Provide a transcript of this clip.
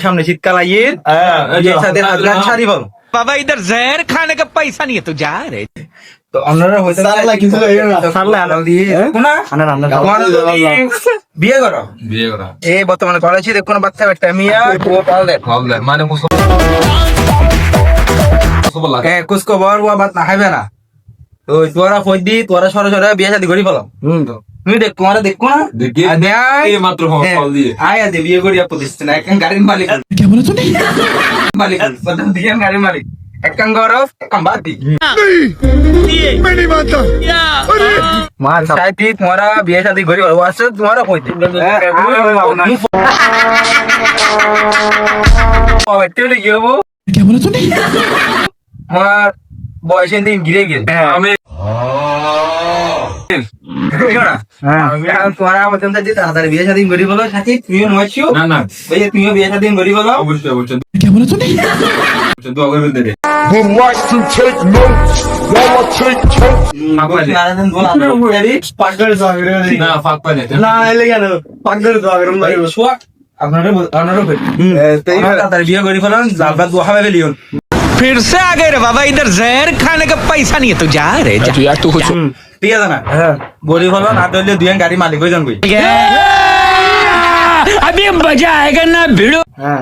সামনে শীতকাল আইয়ে বাবা ইদার জহর খান পয়সা নিয়ে তো যা রে তো অন্যরা হয়েছে বিয়ে করো? বিয়ে করা। এই বর্তমানে কলেজে দেখো বাচ্চা বাচ্চা মিয়া। ও পাল দেখ ভাবলেন মানে মুসলমান লাগে। এ কুছ খবর ও বাত না খাইবে না। তো তোরা কই দি তোরা সরে সরে বিয়ে শাদি করি ফেলাম তুমি দেখ তোমার দেখো না। দেখি। মাত্র ফল দিয়ে। আয় আদে বিয়ে করিয়া প্রতিষ্ঠান। এক গাড়ির মালিক। মালিক প্রথম দিকে গাড়ির মালিক। মার সাইতি তোমারা বিয়ে শাদি করি ফেলাম আছে তোমারা কই দি। টেলে কি হব আমার বয়স দিন গিরে গিয়ে আমি তোমার মতন থাকতে তাড়াতাড়ি বিয়ে শাদী বলো সাথী তুমিও নয়ছিও না না। তুমিও বিয়ে শাদী করি বলো। অবশ্যই অবশ্যই। অবশ্যই দোয়া করবেন দেবে would like to take notes while I take notes. Narayan বল না ফাঁক পাই না না এলে কেন পাগল তো আগরম ভাই আপনারা আপনারা তাড়াতাড়ি বিয়ে করি ফেলাম জালবা দোয়া হবে ফেলিও फिर से आ गए रे बाबा इधर जहर खाने का पैसा नहीं है तो जा रहे जा ঠিক আছে না গরি ফেলো না ধরলে দুই গাড়ি মালিক হয়ে যান কই अभी मजा आएगा ना भिड़ो হ্যাঁ